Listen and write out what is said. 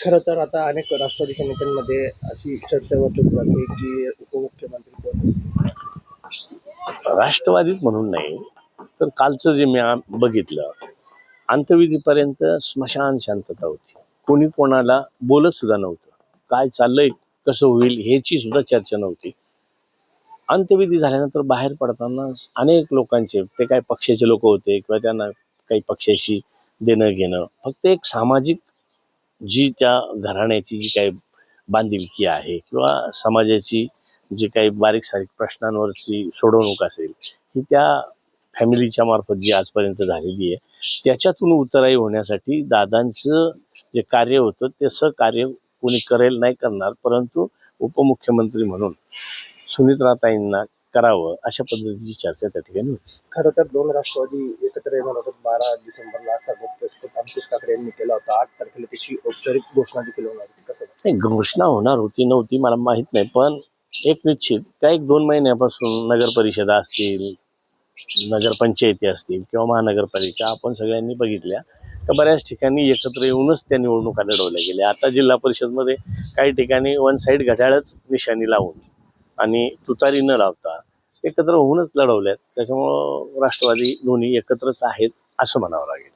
खरं तर आता अनेक राष्ट्रवादीच्या नेत्यांमध्ये अशी चर्चा होत जाते की उपमुख्यमंत्री कोण राष्ट्रवादीत म्हणून नाही तर कालचं जे मी बघितलं अंत्यविधीपर्यंत स्मशान शांतता होती. कोणी कोणाला बोलत सुद्धा नव्हतं. काय चाललंय कसं होईल ह्याची सुद्धा चर्चा नव्हती. अंत्यविधी झाल्यानंतर बाहेर पडताना अनेक लोकांचे ते काय पक्षाचे लोक होते किंवा त्यांना काही पक्षाशी देणं घेणं फक्त एक सामाजिक जी त्या घराण्याची जी काही बांधिलकी आहे किंवा समाजाची जी काही बारीक सारीक प्रश्नांवरची सोडवणूक असेल ही त्या फॅमिलीच्या मार्फत जी आजपर्यंत झालेली आहे त्याच्यातून उतराई होण्यासाठी दादांचं जे कार्य होतं तसं कार्य कोणी करेल नाही करणार परंतु उपमुख्यमंत्री म्हणून सुनीत्राताईंना करावं अशा पद्धतीची चर्चा त्या ठिकाणी होती. खरं तर दोन राष्ट्रवादी एकत्र येणार होतात बारा डिसेंबरला असा अंकुश ठाकरे यांनी केला होता. आठ तारखेला त्याची औपचारिक घोषणा देखील होणार होती. कसं नाही घोषणा होणार होती नव्हती मला माहीत नाही पण एक निश्चित त्या एक दोन महिन्यापासून नगर परिषदा असतील नगरपंचायती असतील किंवा महानगरपालिका आपण सगळ्यांनी बघितल्या तर बऱ्याच ठिकाणी एकत्र येऊनच त्या निवडणुका लढवल्या गेल्या. आता जिल्हा परिषदमध्ये काही ठिकाणी वन साईड घड्याळच निशाणी लावून आणि तुतारी न लावता एकत्र होऊनच लढवल्यात. त्याच्यामुळं राष्ट्रवादी दोन्ही एकत्रच आहेत असं म्हणावं लागेल.